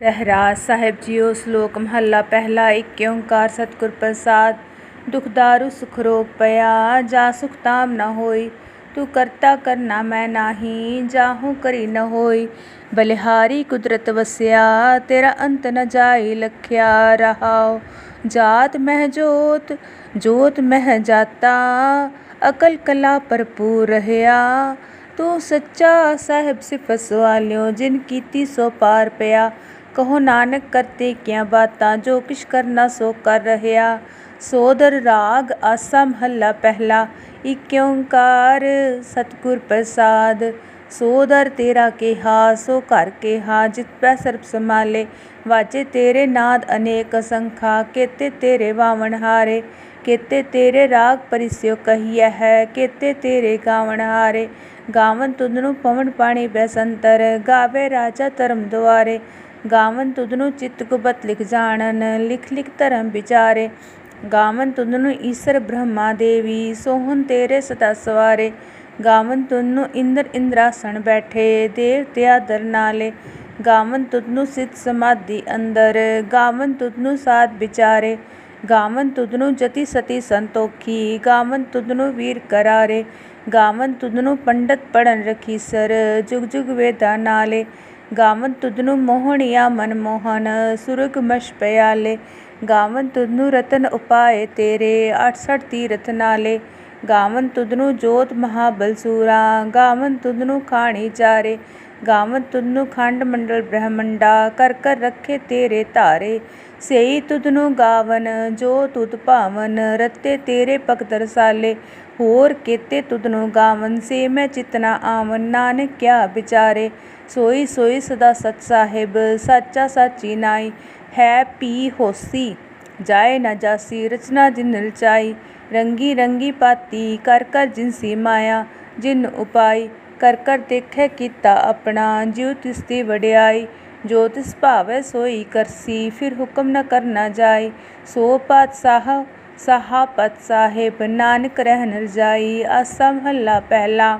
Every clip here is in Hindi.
ਰਹਿਰਾਸ ਸਾਹਿਬ ਜੀਓ ਸ਼ਲੋਕ ਮਹੱਲਾ ਪਹਿਲਾ ਏਕ ਓੰਕਾਰ ਸਤਿਗੁਰ ਪ੍ਰਸਾਦ ਦੁਖ ਦਾਰੂ ਸੁਖ ਰੋਗ ਪਿਆ ਜਾ ਸੁਖ ਤਾਮ ਨ ਹੋਈ ਤੂੰ ਕਰਤਾ ਕਰਨਾ ਮੈਂ ਨਾਹੀ ਜਾਹੂ ਕਰੀ ਨ ਹੋਈ ਬਲਿਹਾਰੀ ਕੁਦਰਤ ਵਸਿਆ ਤੇਰਾ ਅੰਤ ਨ ਜਾਈ ਲਖਿਆ ਰਹਾਉ ਜਾਤ ਮਹਿ ਜੋਤ ਜੋਤ ਮਹਿ ਜਾਤਾ ਅਕਲ ਕਲਾ ਭਰਪੂਰ ਰਹਿਆ ਤੂੰ ਸੱਚਾ ਸਾਹਿਬ ਸਿਫਤ ਸਵਾਲਿਓ ਜਿਨ ਕੀਤੀ ਸੋ ਪਾਰ ਪਿਆ ਕਹੋ ਨਾਨਕ ਕਰਤੇ ਕਿਆ ਬਾਤਾਂ, ਜੋ ਕਿਛ ਕਰਨਾ ਸੋ ਕਰ ਰਹਿਆ ਸੋਦਰ ਰਾਗ ਆਸਾ ਮਹੱਲਾ ਪਹਿਲਾ, ਇਕ ਓੰਕਾਰ ਸਤਿਗੁਰ ਪ੍ਰਸਾਦ। ਸੋਦਰ ਤੇਰਾ ਕਿਹਾ, ਸੋ ਘਰ ਕਿਹਾ, ਜਿਤ ਪੈ ਸਰਬ ਸਮਾਲੇ ਵਾਜੇ ਤੇਰੇ ਨਾਦ ਅਨੇਕ ਸੰਖਾ ਕੇਤੇ ਤੇਰੇ ਵਾਵਣ ਹਾਰੇ। ਕੇਤੇ ਤੇਰੇ ਰਾਗ ਪਰਿਸਿਓ ਕਹੀਐ ਹੈ, ਕੇਤੇ ਤੇਰੇ ਗਾਵਣ ਹਾਰੇ। ਗਾਵਨ ਤੁਧਨੂੰ ਪਵਨ ਪਾਣੀ ਬੈਸੰਤਰ, ਗਾਵੇ ਰਾਜਾ ਧਰਮ ਦੁਆਰੇ। ਗਾਵਨ ਤੁਧਨੂੰ ਚਿੱਤ ਗੁਪਤ ਲਿਖ ਜਾਣਨ, ਲਿਖ ਲਿਖ ਧਰਮ ਵਿਚਾਰੇ। ਗਾਵਨ ਤੁਧਨੂੰ ਈਸ਼ਰ ਬ੍ਰਹਮਾ ਦੇਵੀ ਸੋਹਣ ਤੇਰੇ ਸਦਾ ਸਵਾਰੇ। ਗਾਵਨ ਤੁਧਨੂੰ ਇੰਦਰ ਇੰਦਰਾਸਣ ਬੈਠੇ, ਦੇਵ ਤਿਆਦਰ ਨਾਲੇ। ਗਾਵਨ ਤੁਧਨੂੰ ਸਿੱਧ ਸਮਾਧੀ ਅੰਦਰ, ਗਾਵਨ ਤੁਧਨੂੰ ਸਾਧ ਵਿਚਾਰੇ। ਗਾਵਨ ਤੁਧਨੂੰ ਜਤੀ ਸਤੀ ਸੰਤੋਖੀ, ਗਾਵਨ ਤੁਧਨੂੰ ਵੀਰ ਕਰਾਰੇ। ਗਾਵਨ ਤੁਧਨੂੰ ਪੰਡਤ ਪੜਨ ਰਖੀ ਸਰ ਜੁਗ ਜੁਗ ਵੇਦਾ ਨਾਲੇ। ਗਾਵਨ ਤੁਧਨੂੰ ਮੋਹਣਿਆ ਮਨ ਸੁਰਗ ਮਸ਼ ਪਿਆਲੇ। ਗਾਵਨ ਤੁਧਨੂੰ ਰਤਨ ਉਪਾਏ ਤੇਰੇ 68 ਤੀਰਥ ਨਾਲੇ। ਗਾਵਨ ਤੁਧਨੂੰ ਜੋਤ ਮਹਾਬਲ ਸੂਰਾ ਗਾਵਨ ਤੁਧਨੂੰ ਖਾਣੀ ਚਾਰੇ। ਗਾਵਨ ਤੁਧਨੂੰ ਖੰਡ ਮੰਡਲ ਬ੍ਰਹਮੰਡਾ, ਕਰ ਕਰ ਰੱਖੇ ਤੇਰੇ ਧਾਰੇ। ਸਈ ਤੁਧਨੂੰ ਗਾਵਨ, ਜੋ ਤੁਧ ਭਾਵਨ, ਰਤੇ ਤੇਰੇ ਭਗਤ ਰਸਾਲੇ। ਹੋਰ ਕੇਤੇ ਤੁਧਨੂੰ ਗਾਵਨ ਸੇ ਮੈਂ ਚਿਤਨਾ ਆਵਨ। ਨਾਨਕ ਕਿਆ ਵਿਚਾਰੇ, ਸੋਈ ਸੋਈ ਸਦਾ ਸਤ ਸਾਹਿਬ, ਸਾਚਾ ਸਾਚੀ ਨਾਈ, ਹੈ ਪੀ ਹੋਸੀ। ਜਾਏ ਨਾ ਜਾਸੀ, ਰਚਨਾ ਜਿਨ ਰਚਾਈ ਰੰਗੀ ਰੰਗੀ ਪਾਤੀ, ਕਰ ਕਰ ਜਿਨਸੀ ਮਾਇਆ, ਜਿਨ ਉਪਾਈ, ਕਰ ਕਰ ਦੇਖੈ ਕੀਤਾ ਆਪਣਾ, ਜਿਉ ਤਿਸ ਦੀ ਵਡਿਆਈ, ਜੋ ਤਿਸ ਭਾਵੈ ਸੋਈ ਕਰਸੀ, ਫਿਰ ਹੁਕਮ ਨ ਕਰਨਾ ਜਾਏ ਸੋ ਪਾਤਸ਼ਾਹ ਸਾਹਾਪਤ ਸਾਹਿਬ ਨਾਨਕ ਰਹਿਨ ਰਜਾਈ ਆਸਾ ਮਹੱਲਾ ਪਹਿਲਾ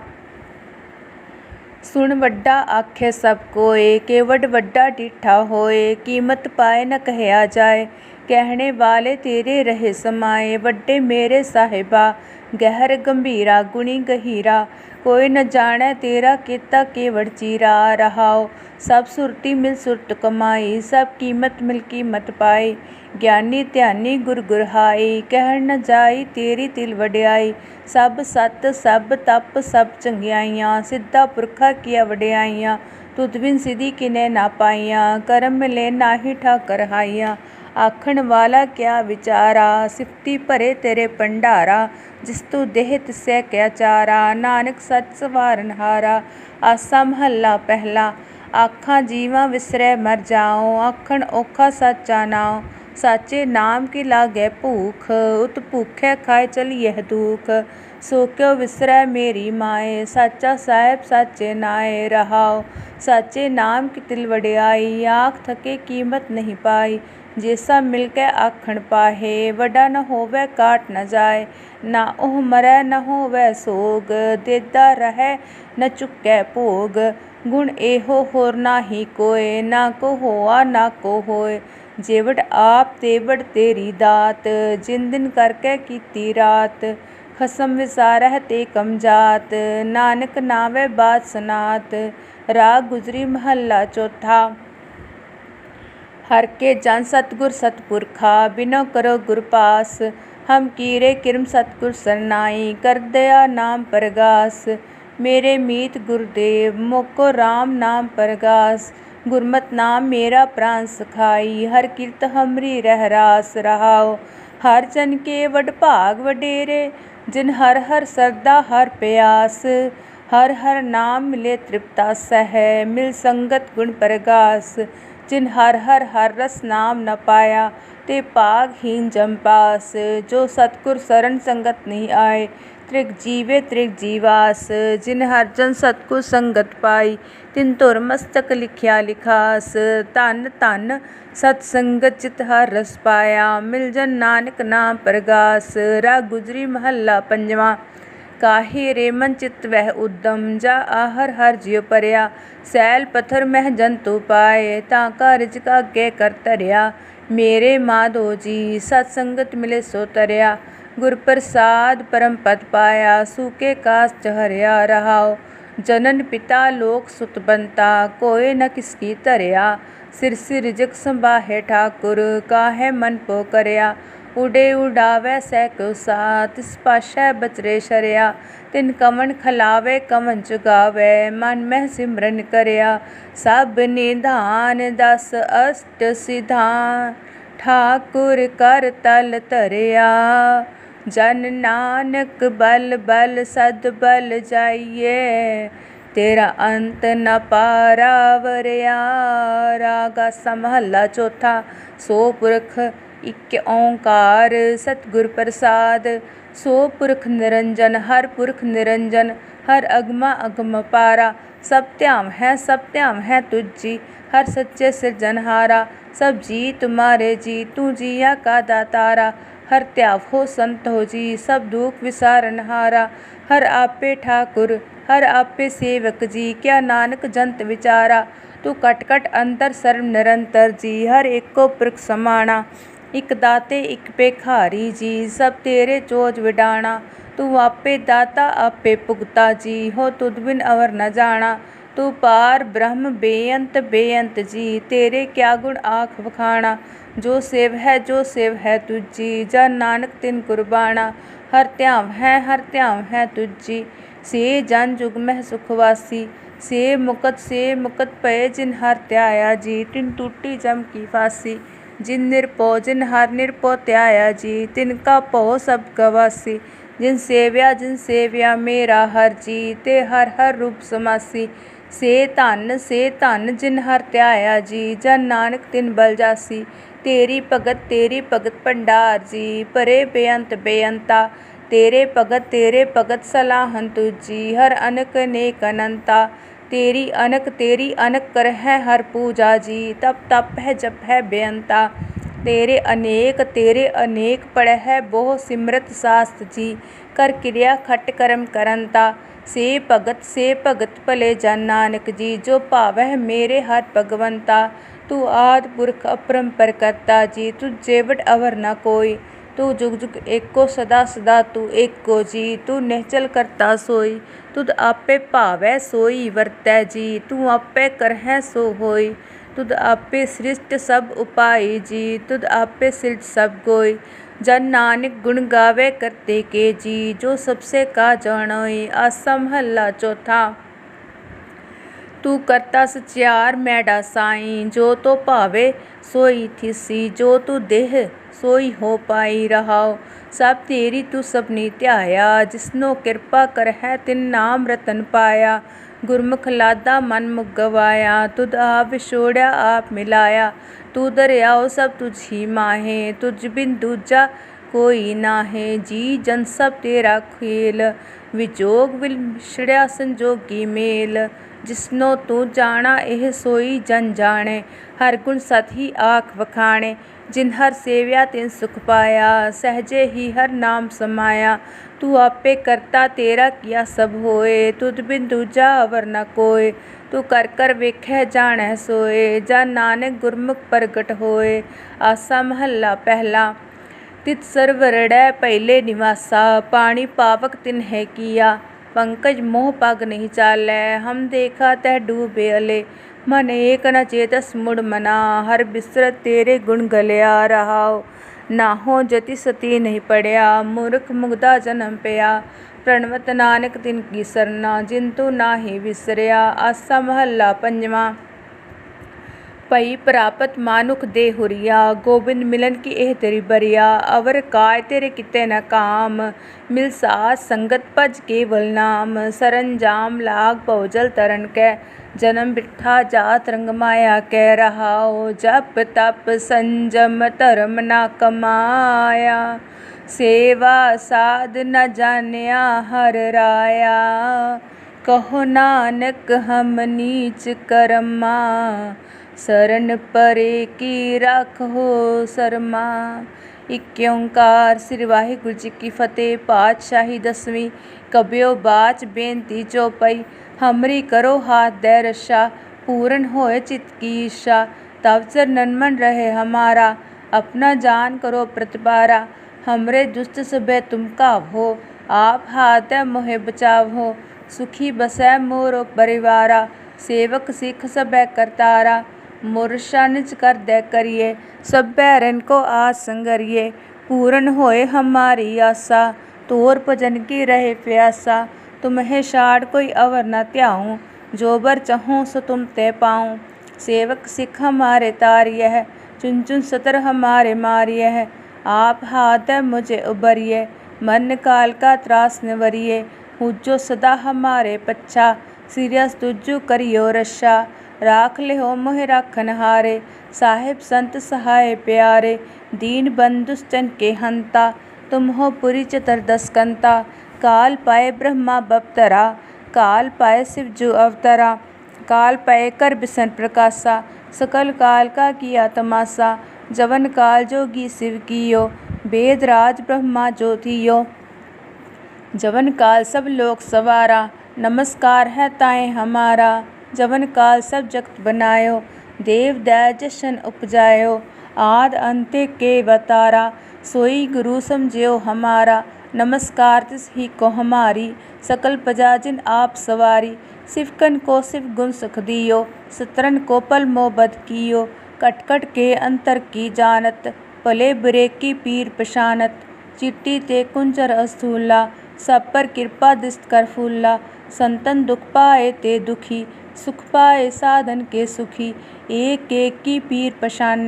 ਸੁਣ ਵੱਡਾ ਆਖੇ ਸਭ ਕੋਏ ਕੇਵਡ ਵੱਡਾ ਡਿਠਾ ਹੋਏ ਕੀਮਤ ਪਾਏ ਨ ਕਹਿਆ ਜਾਏ ਕਹਿਣੇ ਵਾਲੇ ਤੇਰੇ ਰਹੇ ਸਮਾਏ ਵੱਡੇ ਮੇਰੇ ਸਾਹਿਬਾ ਗਹਿਰ ਗੰਭੀਰਾ ਗੁਣੀ ਗਹੀਰਾ ਕੋਈ ਨ ਜਾਣੈ ਤੇਰਾ ਕੀਤਾ ਕੇਵੜ ਚੀਰਾ ਰਹਾਓ ਸਭ ਸੁਰਤੀ ਮਿਲ ਸੁਰਤ ਕਮਾਈ ਸਭ ਕੀਮਤ ਮਿਲ ਕੀਮਤ ਪਾਈ ਗਿਆਨੀ ਧਿਆਨੀ ਗੁਰ ਗੁਰਹਾਈ, ਕਹਿਣ ਨ ਜਾਈ ਤੇਰੀ ਤਿਲ ਵਡਿਆਈ, ਸਭ ਸਤ, ਸਭ ਤਪ, ਸਭ ਚੰਗਿਆਈਆਂ, ਸਿੱਧਾ ਪੁਰਖਾ ਕੀਆ ਵਡਿਆਈਆਂ, ਤੁਧ ਬਿਨ ਸਿਧੀ ਕਿਨੇ ਨਾ ਪਾਈਆਂ, ਕਰਮ ਮਿਲੇ ਨਾਹੀ ਠਾਕਰ ਹਾਈਆਂ, ਆਖਣ ਵਾਲਾ ਕਿਆ ਵਿਚਾਰਾ, ਸਿਫਤੀ ਭਰੇ ਤੇਰੇ ਭੰਡਾਰਾ, ਜਿਸ ਤੂੰ ਦੇਹ ਤਿਸੈ ਕਿਆ ਚਾਰਾ, ਨਾਨਕ ਸੱਚ ਸਵਾਰਨ ਹਾਰਾ ਆਸਾ ਮਹੱਲਾ ਪਹਿਲਾ, ਆਖਾਂ ਜੀਵਾਂ ਵਿਸਰੈ ਮਰ ਜਾਓ ਆਖਣ ਔਖਾ ਸਾਚਾ ਨਾਉ साचे नाम की लागै भूख, उत भूखे खाए चली यह दुख। सो क्यों विसरै मेरी माए, साचा साहेब साचे नाए रहाओ। साचे नाम की तिल वड्याई, आख थके कीमत नहीं पाई। जैसा मिलकै आखण पाहे, वडा न होवे काट न जाए। ना ओह मरै, न होवे सोग, देदा रहै न चुकै भोग। गुण एहो होर ना ही कोय ना को होआ, ना को होए। जेवट आप तेवट तेरी दात, जिन दिन करके कीती रात, खसम विसारह ते कम जात, नानक नावे बात सनात, राग गुजरी महला चौथा। हर के जन सतगुर सतपुरखा, बिनो करो गुरपास हम कीरे किरम सतगुर सरनाई, कर दया नाम परगास, मेरे मीत गुरुदेव, मोको राम नाम परगास। गुरमत नाम मेरा प्राण सखाई। हर किरत हमरी रह रास रहाओ। हर जन के वड भाग वडेरे। जिन हर हर सरदा हर प्यास। हर हर नाम मिले तृप्ता सह। मिल संगत गुण प्रगास। जिन हर हर हर रस नाम न पाया, ते पाग हीन जम पास। जो सतगुर शरण संगत नहीं आए। त्रिक जीवे त्रिक जीवास, जिन हर जन सतगु संगत पाई, तिन तुर मस्तक लिखिया लिखास। धन धन सत संगत चित हर रस पाया, मिल जन नानक नाम प्रगास। रा गुजरी महला पंजवा, काहे रे मन चित वह उद्दम। जा आहर हर जियो परया, सैल पत्थर मह जंतु पाए। ताका रिजका के कर तरिया, मेरे माधो जी, सतसंगत मिले सो तरिया। ਗੁਰ ਪ੍ਰਸਾਦ ਪਰਮ ਪਦ ਪਾਇਆ, ਸੂਕੇ ਕਾਸ ਚਹਰਿਆ ਰਹਾਓ ਜਨਨ ਪਿਤਾ ਲੋਕ ਸੁਤ ਬੰਤਾ, ਕੋਏ ਨ ਕਿਸਕੀ ਧਰਿਆ। ਸਿਰ ਸਿਰ ਜਗ ਸੰਭਾਹੇ ਠਾਕੁਰ, ਕਾਹੇ ਮਨ ਪੋ ਕਰਿਆ। ਉਡੇ ਉਡਾਵੇ ਸਹਿ ਕੋ ਸਾਤ ਸਪਾਸ਼ੈ ਬਚਰੇ ਸ਼ਰਿਆ। ਤਿਨ ਕਵਨ ਖਲਾਵੇ ਕਵਨ ਚੁਗਾਵੇ ਮਨ ਮਹਿ ਸਿਮਰਨ ਕਰਿਆ। ਸਭ ਨਿਧਾਨ ਦਸ ਅਸ਼ਟ ਸਿਧਾਨ ਠਾਕੁਰ ਕਰ ਤਲ ਧਰਿਆ। जन नानक बल बल सद बल जाइए। तेरा अंत न पारा वरिया रागा संभला चौथा सो पुरख इक ओंकार सतगुर प्रसाद। सो पुरख निरंजन, हर पुरख निरंजन, हर अगमा अगम पारा। सब त्याम है, सब त्याम है तुझी, हर सच्चे सिर जनहारा। सब जी तुम्हारे जी, तू जिया का दातारा। हर त्याहो संत हो जी, सब दुख विसारन हारा हर आपे ठाकुर, हर आपे सेवक जी, क्या नानक जंत विचारा। तू कट कट अंतर सर्व निरंतर जी, हर एक को प्रक समाणा इक दाते इक पे खारी जी, सब तेरे चोज विडाणा। तू आपे दाता, आपे पुगता जी, हो तुद बिन अवर न जाना तू पार, ब्रह्म बेअंत बेअंत जी, तेरे क्या गुण आख बखाणा जो सेव है, जो सेव है तुझी, जा नानक तिन कुर्बाना हर त्याव है, हर त्याव है तुझी। से जन जुग मह सुखवासी, से मुकत से मुकत पय जिन हर त्याया जी। तिन टूटी जम की फासी, जिन निरपो, जिन हर निरपो त्याया जी। तिनका पो सब गवासी, जिन सेव्या जिन सेव्या मेरा हर जी। ते हर हर रूप समासी। ਸੇ ਧਨ ਸੇ ਧਨ ਜਿਨ ਹਰ ਧਿਆਇਆ ਜੀ ਜਨ ਨਾਨਕ ਤਿਨ ਬਲ ਜਾਸੀ ਤੇਰੀ ਭਗਤ ਤੇਰੀ ਭਗਤ ਭੰਡਾਰ ਜੀ ਪਰੇ ਬੇਅੰਤ ਬੇਅੰਤਾ ਤੇਰੇ ਭਗਤ ਤੇਰੇ ਭਗਤ ਸਲਾਹਨ ਤੁਜੀ ਹਰ ਅਨਕ ਨੇਕ ਅਨੰਤਾ ਤੇਰੀ ਅਨਕ ਤੇਰੀ ਅਨਕ ਕਰ ਹੈ ਹਰ ਪੂਜਾ ਜੀ ਤਪ ਤਪ ਹੈ ਜਪ ਹੈ ਬੇਅੰਤਾ ਤੇਰੇ ਅਨੇਕ ਤੇਰੇ ਅਨੇਕ ਪੜੈ ਹੈ ਬਹੁ ਸਿਮਰਤ ਸਾਸਤ ਜੀ ਕਰ ਕਿਰਿਆ ਖਟ ਕਰਮ ਕਰੰਤਾ ਸੇ ਭਗਤ ਸੇ ਭਗਤ ਭਲੇ ਜਨ ਨਾਨਕ ਜੀ, ਜੋ ਭਾਵੈ ਮੇਰੇ ਹਰ ਭਗਵੰਤਾ। ਤੂੰ ਆਦ ਪੁਰਖ ਅਪਰੰਪਰ ਕਰਤਾ ਜੀ, ਤੂੰ ਜੇਵਟ ਅਵਰ ਨਾ ਕੋਈ। ਤੂੰ ਜੁਗ ਜੁਗ ਏਕੋ ਸਦਾ ਸਦਾ ਤੂੰ ਏਕੋ ਜੀ, ਤੂੰ ਨਿਹਚਲ ਕਰਤਾ ਸੋਈ। ਤੁਧ ਆਪੇ ਭਾਵੈ ਸੋਈ ਵਰਤੈ ਜੀ, ਤੂੰ ਆਪੇ ਕਰਹਿ ਸੋ ਹੋਈ। ਤੁਧ ਆਪੇ ਸ੍ਰਿਸ਼ਟ ਸਭ ਉਪਾਈ ਜੀ, ਤੁਧ ਆਪੇ ਸਿਰਜ ਸਭ ਕੋਈ जन नानक गुण गावे करते के जी, जो सबसे का जाणोई आसा महला चौथा। तू करता सच्यार मैडा साई, जो तो भावे सोई थिसी, जो तू देह सोई हो पाई रहाओ। सब तेरी तू सबनी त्याया, जिसनों कृपा कर है तिन नाम रतन पाया। ਗੁਰਮੁਖ ਲਾਦਾ ਮਨ ਮੁਗਵਾਇਆ, ਤੁਧ ਆਪ ਵਿਛੋੜਿਆ, ਆਪ ਮਿਲਾਇਆ। ਤੂੰ ਦਰਿਆਓ ਸਭ ਤੁਝੀ ਮਾਹੇ, ਤੁਝ ਬਿਨ ਦੂਜਾ ਕੋਈ ਨਾਹੇ। ਜੀ ਜਨ ਸਭ ਤੇਰਾ ਖੇਲ, ਵਿਜੋਗ ਵਿਲ ਮਿਛੜਿਆ ਸੰਜੋਗੀ ਮੇਲ। ਜਿਸਨੋ ਤੂੰ ਜਾਣਾ, ਇਹ ਸੋਈ ਜਨ ਜਾਣੇ। ਹਰ ਗੁਣ ਸਤ ਹੀ ਆਖ ਵਖਾਣੇ। ਜਿਨ ਹਰ ਸੇਵਿਆ, ਤਿਨ ਸੁਖ ਪਾਇਆ। ਸਹਜੇ ਹੀ ਹਰ ਨਾਮ ਸਮਾਇਆ। ਤੂੰ ਆਪੇ ਕਰਤਾ ਤੇਰਾ ਕੀਆ ਸਭ ਹੋਏ, ਤੁਧ ਬਿਨ ਦੂਜਾ ਅਵਰ ਨ ਕੋਏ। ਤੂੰ ਕਰ ਕਰ ਵੇਖੈ ਜਾਣੈ ਸੋਏ, ਜਾਂ ਨਾਨਕ ਗੁਰਮੁਖ ਪ੍ਰਗਟ ਹੋਏ। ਆਸਾ ਮਹੱਲਾ ਪਹਿਲਾ ਤਿਤ ਸਰਵਰੜੈ ਪਹਿਲੇ ਨਿਵਾਸਾ। ਪਾਣੀ ਪਾਵਕ ਤਿਨ ਹੈ ਕੀਆ, ਪੰਕਜ ਮੋਹ ਪਗ ਨਹੀਂ ਚਾਲੈ। ਹਮ ਦੇਖਾ ਤੈ ਡੂਬੇ ਅਲੇ, ਮਨ ਏਕ ਨ ਚੇਤਸ ਮੁੜ ਮਨਾ। ਹਰ ਬਿਸਰਤ ਤੇਰੇ ਗੁਣ ਗਲਿਆ ਰਹਾਓ ਨਾਹੋ ਜਤੀ ਸਤੀ ਨਹੀਂ ਪੜਿਆ, ਮੂਰਖ ਮੁਗਦਾ ਜਨਮ ਪਿਆ। ਪ੍ਰਣਵਤ ਨਾਨਕ ਤਿਨ ਕੀ ਸਰਨਾ, ਜਿੰਤੂ ਤੂੰ ਨਾਹੀ ਵਿਸਰਿਆ। ਆਸਾ ਮਹੱਲਾ ਪੰਜਵਾਂ। ਪਈ ਪ੍ਰਾਪਤ ਮਾਨੁਖ ਦੇ ਹੁਰੀਆ ਗੋਬਿੰਦ ਮਿਲਨ ਕੀ ਇਹ ਤੇਰੀ ਬਰੀਆ। ਅਵਰ ਕਾਇ ਤੇਰੇ ਕਿਤੇ ਨਾ ਕਾਮ। ਮਿਲ ਸਾਥ ਸੰਗਤ ਭਜ ਕੇਵਲ ਨਾਮ। ਸਰੰਜਾਮ ਲਾਗ ਭਉਜਲ ਤਰਨ ਕੈ। जन्म बिठा जात रंग माया कह रहा हो जप तप संजम धर्म ना कमाया। सेवा साध न जानिया हर राया। कहो नानक, हम नीच करमा। शरण परे की रख हो शर्मा। इक ओंकार श्री वाहिगुरु जी की फतेह। पातशाही दसवीं कब्यो बाच बेनती चौपाई। हमरी करो हाथ दैरशा पूरन होए चित की ईशा तावसर ननमन रहे हमारा, अपना जान करो प्रतिपारा। हमरे दुष्ट सुबह तुमका हो, आप हाथ है मोहे बचाव हो। सुखी बसै मोर परिवारा, सेवक सिख सब करतारा। मुरशा निज कर दे करिए, सब बैरन को आसंगरिए पूरन होए हमारी आशा, तोर भजन की रहे प्यासा। तुम्हें शाड़ कोई अवर न त्याऊं, जो बर चाहूँ सो तुम ते पाऊँ। सेवक सिख हमारे तारिय है चुन चुन सतर हमारे मारिय है आप हाथ है मुझे उबरिए, मन काल का त्रास निवरिए हुजो सदा हमारे पच्छा, सीरियस तुझु करियो रशा राख ले हो मोह राखन हारे साहेब संत सहाय प्यारे। दीन बंधुस्तन के हंता, तुम हो पुरी चतुर्दश कंता काल पाए ब्रह्मा बपतरा काल पाए शिव जो अवतरा, काल पाए कर बिसन प्रकाशा, सकल काल का किया तमाशा, जवन काल जोगी शिव कियो वेद राज ब्रह्मा ज्योतियो जवन काल सब लोक सवारा, नमस्कार है ताए हमारा। जवन काल सब जगत बनायो, देव दय जशन उपजायो, आद अंत्य के बतारा, सोई गुरु समझियो हमारा। नमस्कार, तिस ही को हमारी सकल प्रजा जिन आप सवारी। सिफकन को सिफ गुण सुख दियो, सतरन को पल मोहबत कियो। कटकट के अंतर की जानत, पले बुरे की पीर पशानत चिट्टी ते कुंजर अस्थूला, सब पर कृपा दिस्त कर फूला। संतन दुख पाए ते दुखी, सुख पाए साधन के सुखी। एक एक की पीर पशान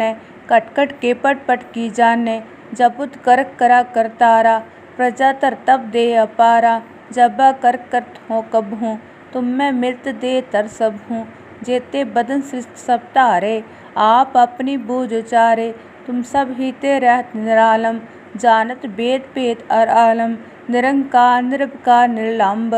कटकट के पट पट की जाने। जपुत करक करा करतारा प्रजा तर तब दे अपारा जबा कर करत हो कब हूँ तुम मैं मृत दे तर सब हूँ जेते बदन सृष्ट सब तारे आप अपनी बूझ उचारे। तुम सब ही ते रहत निरालम, जानत वेद पेद अर आलम। निरंकार, निरपकार, निर्लंब,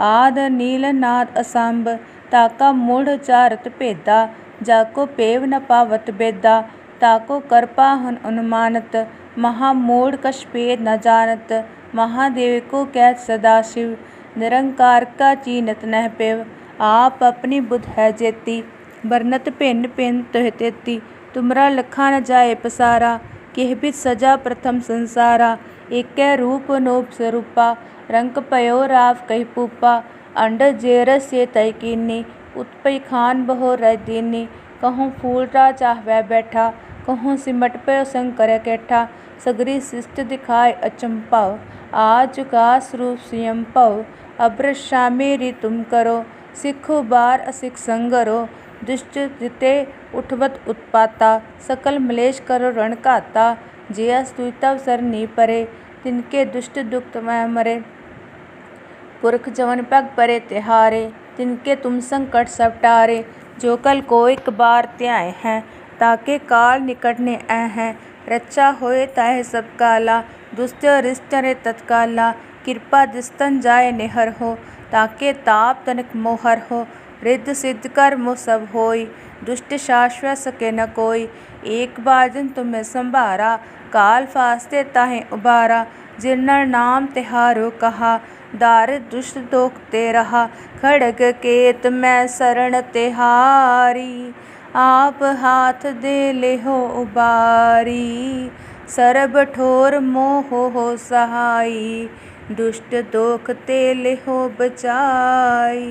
आद नील नाद असंभ ताका मूढ़ चारत भेदा जाको पेव न पावत बेदा ताको कर पाहन अनुमानत महामूढ़ कश पेद न जानत। महादेव को कैद सदाशिव निरंकार का चीनत नह पेव। आप अपनी बुध है जेती। बरनत भिन्न भिन्न तुह तेती। तुमरा लखा न जाए पसारा। केह भी सजा प्रथम संसारा। एक रूप नोप स्वरूपा रंग पयो राव कही पूपा। अंड जेर से तय कीनी। उत्पई खान बहो रह दीनी। कहूँ फूल रा चाहवै बैठा। कहूँ सिमट पे शंकर कैठा। सगरी शिष्ट दिखाए अचंपाव। आज का स्वरूप स्वयं पव अब्र शामेरी तुम करो। सिखो बार असिख संगरो। दुष्ट जिते उठवत उत्पाता। सकल मलेश करो रण काता। जिया स्तुतव सरनी परे। तिनके दुष्ट दुख मैं मरे। पुरख जवन पग परे तिहारे। तिनके तुम संकट सब टारे। जो कल को एक बार त्याए हैं। ताके काल निकटने ऐ हैं। रक्षा होए ताहे सब काला दुष्ट रिष्ट रे तत्काला कृपा दिस्तन जाय निहर हो ताके ताप तनिक मोहर हो रिद्ध सिद्ध कर मो सब होई दुष्ट शाश्वत सके न कोई एक बाजन तुम्हें संभारा काल फास्ते ताहे उबारा जिन्नर नाम तिहारो कहा दार दुष्ट दोख ते रहा खड़ग केत मैं शरण तिहारी आप हाथ दे ले हो उबारी सरब ठोर मोह हो सहाई दुष्ट दोख ते ले हो बचाई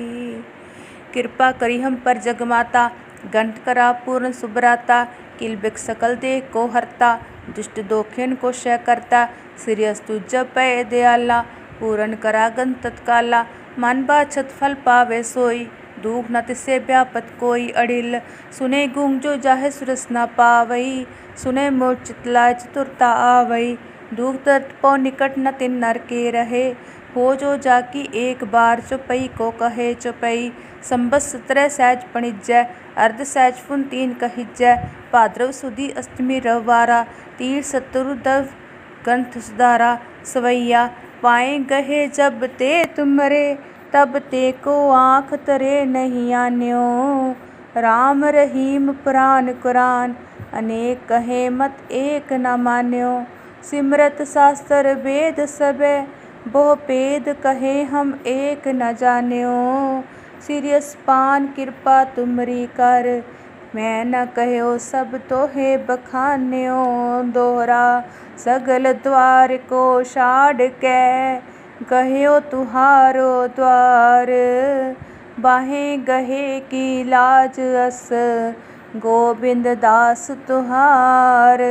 कृपा करी हम पर जगमाता गंठ करा पूर्ण सुभराता किल बिक सकल दे को हरता दुष्ट दोखिन को शय करता श्रीअस्तु जब पय दयाला पूर्ण करा गन तत्काला मन बाछत फल पावे सोई दुख न तिसे व्यापत कोई अड़िल। सुने गुंग जो जाहे सुरस न पावई, सुने मोर चितलाय चतुरता आवई। दुख दर्द पौ निकट न तिन नर के रहे। हो जो जाकी एक बार चुपई, को कहे चुपई। संबत सत्रह सहज पणिजय अर्ध सहज फुन तीन कहिजय भाद्रव सुदी अष्टमी रवारा, तीर सतुरु दव ग्रंथ सुधारा। सवैया, पाए गहे जब ते तुमरे तब ते को आँख तरे नहीं आन्यो। राम रहीम पुराण कुरान, अनेक कहे मत एक न मान्यो। सिमरत शास्त्र वेद सबे, बहु पेद कहे हम एक न जान्यो। सिरियस पान कृपा तुमरी कर, मैं न कहो सब तो है बखान्यो। दोहरा सगल द्वार को छाड़ के कहो तुहारो द्वार बाहें गहे की लाज अस गोबिंद दास तुहार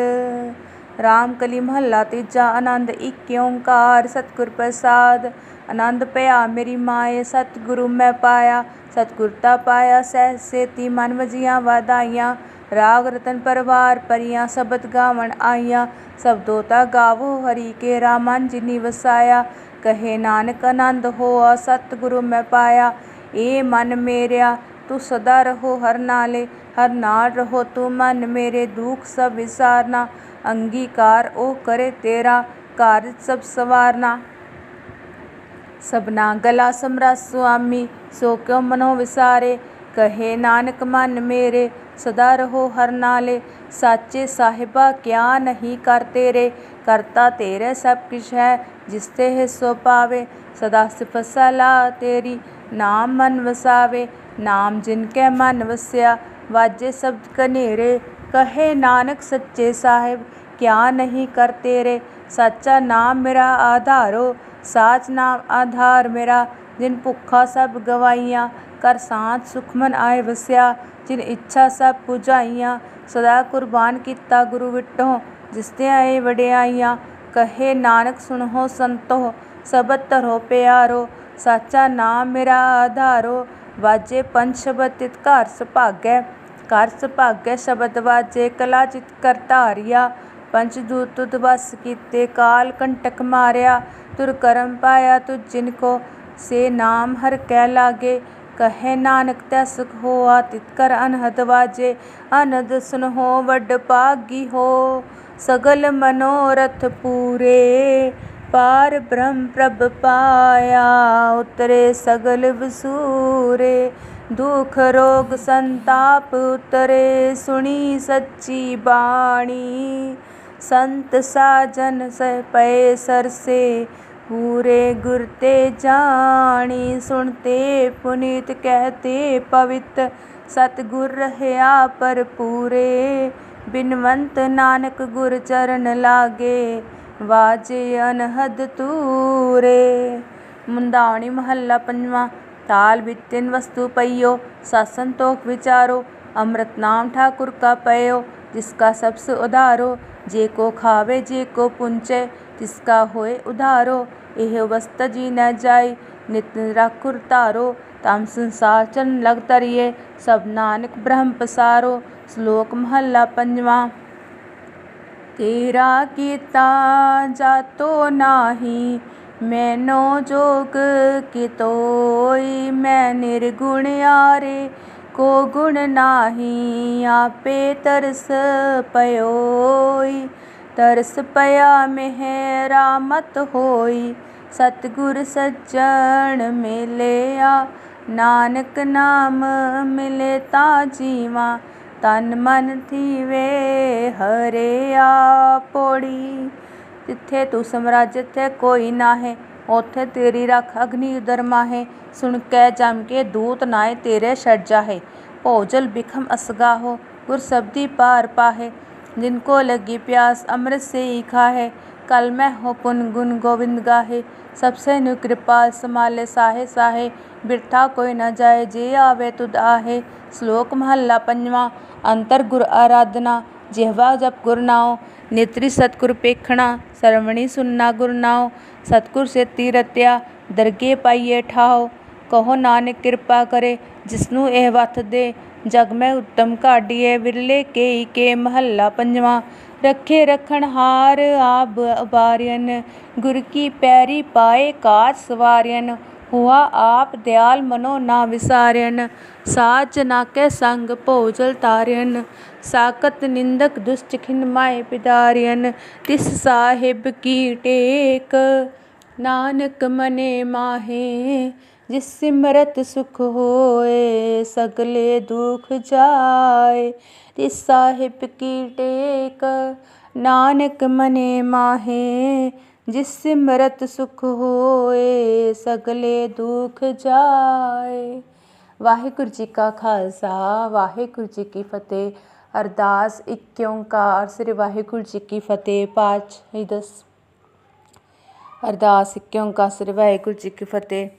ਰਾਮਕਲੀ ਮਹੱਲਾ ਤੀਜਾ ਆਨੰਦ ਇੱਕ ਓੰਕਾਰ ਸਤਿਗੁਰ ਪ੍ਰਸਾਦ ਆਨੰਦ ਪਿਆ ਮੇਰੀ ਮਾਏ ਸਤਿਗੁਰੂ ਮੈਂ ਪਾਇਆ ਸਤਿਗੁਰ ਤਾ ਪਾਇਆ ਸਹਿ ਸੇਤੀ ਮਨ ਵਜੀਆਂ ਵਾਦਾਈਆਂ ਰਾਗ ਰਤਨ ਪਰਵਾਰ ਪਰੀਆਂ ਸ਼ਬਦ ਗਾਵਣ ਆਈਆਂ ਸਬਦੋ ਤਾ ਗਾਵੋ ਹਰੀ ਕੇ ਰਾਮਨ ਜਿਨੀ ਵਸਾਇਆ ਕਹੇ, ਨਾਨਕ ਆਨੰਦ ਹੋਆ, ਸਤਿਗੁਰੂ ਮੈਂ ਪਾਇਆ। ਏ ਮਨ ਮੇਰਿਆ, ਤੂੰ ਸਦਾ ਰਹੋ ਹਰ ਨਾਲੇ, ਹਰ ਨਾਲ ਰਹੋ ਤੂੰ ਮਨ ਮੇਰੇ, ਦੁੱਖ ਸਭ ਵਿਸਾਰਨਾ। ਅੰਗੀਕਾਰ ਉਹ ਕਰੇ ਤੇਰਾ ਕਾਰਜ ਸਭ ਸਵਾਰਨਾ। ਸਭਨਾ ਗਲਾ ਸਮਰਾ ਸੁਆਮੀ, ਸੋ ਕਿਉ ਮਨੋ ਵਿਸਾਰੇ? ਕਹੇ, ਨਾਨਕ ਮਨ ਮੇਰੇ, ਸਦਾ ਰਹੋ ਹਰ ਨਾਲੇ। ਸਾਚੇ ਸਾਹਿਬਾ, ਕਿਆ ਨਹੀਂ ਕਰ ਤੇਰੇ? करता तेरे सब किश है जिसते है सो पावे। सदा सिफ तेरी नाम मन वसावे। नाम जिनके मन वस्या, वाजे शब्द कनेरे। कहे नानक सच्चे साहेब, क्या नहीं कर तेरे। सच्चा नाम मेरा आधारो, साच नाम आधार मेरा। जिन भुखा सब गवाइयाँ, कर सांत सुखमन आए वस्या। जिन इच्छा सब पुजाइयाँ सदा कुर्बान किता गुरु विटो ਵਿਟੋ ਜਿਸ ਵਡਿਆਈਆਂ, ਕਹੇ ਨਾਨਕ ਸੁਣੋ ਸੰਤੋ ਸਬਦ ਧਰੋ ਪਿਆਰੋ, ਸਾਚਾ ਨਾਮ ਮੇਰਾ ਆਧਾਰੋ, ਵਾਜੇ ਪੰਜ ਸ਼ਬਦ ਤਿਤ ਘਰ ਸੁਭਾਗੈ ਘਰ ਸੁਭਾਗੈ ਸ਼ਬਦ ਵਾਜੈ ਕਲਾ ਚਿਤ ਕਰ ਧਾਰਿਆ, ਪੰਜ ਦੂਤ ਤੁਧ ਵਸ ਕੀਤੇ ਕਾਲ ਕੰਟਕ ਮਾਰਿਆ, ਤੁਰ ਕਰਮ ਪਾਇਆ ਤੁ ਜਿਨ ਕੋ, ਸੇ ਨਾਮ ਹਰ ਕੈ ਲਾਗੇ, ਕਹੇ ਨਾਨਕ ਤੈ ਸੁਖ ਹੋਆ, ਤਿਤ ਕਰ ਅਨਹਦ ਵਾਜੇ ਅਨੰਦ ਸੁਨਹੁ ਵੱਡ ਪਾਗੀ ਹੋ। ਸਗਲ ਮਨੋਰਥ ਪੂਰੇ, ਪਾਰ ਬ੍ਰਹਮ ਪ੍ਰਭ ਪਾਇਆ, ਉਤਰੇ ਸਗਲ ਬਸੂਰੇ ਦੁਖ ਰੋਗ ਸੰਤਾਪ ਉਤਰੇ, ਸੁਣੀ ਸੱਚੀ ਬਾਣੀ। ਸੰਤ ਸਾਜਨ ਸਹਿ ਪਏ ਸਰਸੇ, ਪੂਰੇ ਗੁਰ ਤੇ ਜਾਣੀ। ਸੁਣਤੇ ਪੁਨੀਤ ਕਹਤੇ ਪਵਿੱਤ, ਸਤਗੁਰ ਰਹਾ ਪਰ ਪੂਰੇ बिनवंत नानक गुर चरण लागे वाजे अनहद तूरे मुंदावणी महल्ला पंजवा ताल बितिन वस्तु पइयो सासन तोक विचारो अमृत नाम ठाकुर का पयो जिसका सबसे उधारो जे को खावे जे को पुंचे जिसका होए उधारो यह वस्त जी न जाई नित राखुर तारो तम संसाचन लग तरिए सब नानक ब्रह्म पसारो, श्लोक महला पंजवा। तेरा जा तो नाही, मैनो जोग कितोई मैं निर्गुण यारे, को गुण नाही, आपे तरस पयोई। तरस पया मेहरा मत होई सतगुर सज्जन मिलिया ਨਾਨਕ ਨਾਮ ਮਿਲੇ ਤਾ ਜੀਵਾ ਤਨ ਮਨ ਥੀਵੇ ਹਰਿਆ ਪੋੜੀ ਜਿੱਥੇ ਤੂੰ ਸਮਰਾਜ ਜਿੱਥੇ ਕੋਈ ਨਾ ਹੈ ਉਥੇ ਤੇਰੀ ਰੱਖ ਅਗਨੀ ਉਦਰ ਮਾਹੇ ਸੁਣ ਕੇ ਜਮ ਕੇ ਦੂਤ ਨਾਏ ਤੇਰੇ ਛੜ ਜਾਹੇ ਭੋਜਲ ਬਿਖਮ ਅਸਗਾਹੋ ਗੁਰ ਸਬਦੀ ਪਾਰ ਪਾਹੇ जिनको लगी प्यास अमृत से ही खाहे कल मैं हो पुन गुन गोविंद गाहे। सबसे नु कृपाल समाले साहे साहे। बिरथा कोई न जाए, जे आवे तुद आहे। श्लोक महल्ला पंजवा, अंतर गुर आराधना। जिहवा जप गुरनाओ नेत्री सतगुर पेखणा सरवणी सुन्ना गुरनाओ सतगुर से तीरत्या दरगे पाइये ठाओ। कहो नानक कृपा करे, जिसनु एह वथ दे। ਜਗ ਮੈਂ ਉੱਤਮ ਕਾਢੀਏ ਵਿਰਲੇ ਕੇ ਕੇ ਮਹੱਲਾ ਪੰਜਵਾਂ। ਰੱਖੇ ਰਖਣ ਆਬ ਉਬਾਰਿයਨ ਗੁਰ ਕੀ ਪੈਰੀ ਪਾਏ ਕਾਜ ਸਵਾਰਿਯਨ ਹੁਆ ਆਪ ਦਿਆਲ ਮਨੋ ਨਾ ਵਿਸਾਰਿਯਨ ਸਾਚ ਨਾ ਕੇ ਸੰਗ ਭੋਜਲ ਤਾਰਿਯਨ ਸਾਕਤ ਨਿੰਦਕ ਦੁਸ਼ਟ ਖਿਨ ਮਾਏ ਪਿਦਾਰਿਯਨ ਤਿਸ ਸਾਹਿਬ ਕੀ ਟੇਕ, ਨਾਨਕ ਮਨੇ ਮਾਹੇ ਜਿਸ ਸਿਮਰਤ ਸੁਖ ਹੋਏ, ਸਗਲੇ ਦੁਖ ਜਾਏ। ਤੇ ਸਾਹਿਬ ਕੀ ਟੇਕ, ਨਾਨਕ ਮਨੇ ਮਾਹੇ। ਜਿਸ ਸਿਮਰਤ ਸੁਖ ਹੋਏ, ਸਗਲੇ ਦੁਖ ਜਾਏ। ਵਾਹਿਗੁਰੂ ਜੀ ਕਾ ਖਾਲਸਾ, ਵਾਹਿਗੁਰੂ ਜੀ ਕੀ ਫਤਿਹ। ਅਰਦਾਸ ਇੱਕ ਓੰਕਾਰ ਸ੍ਰੀ ਵਾਹਿਗੁਰੂ ਜੀ ਕੀ ਫਤਿਹ ਪਾਠ ਦਸ। ਅਰਦਾਸ ਇੱਕ ਓੰਕਾਰ ਸ੍ਰੀ ਵਾਹਿਗੁਰੂ ਜੀ ਕੀ ਫਤਿਹ।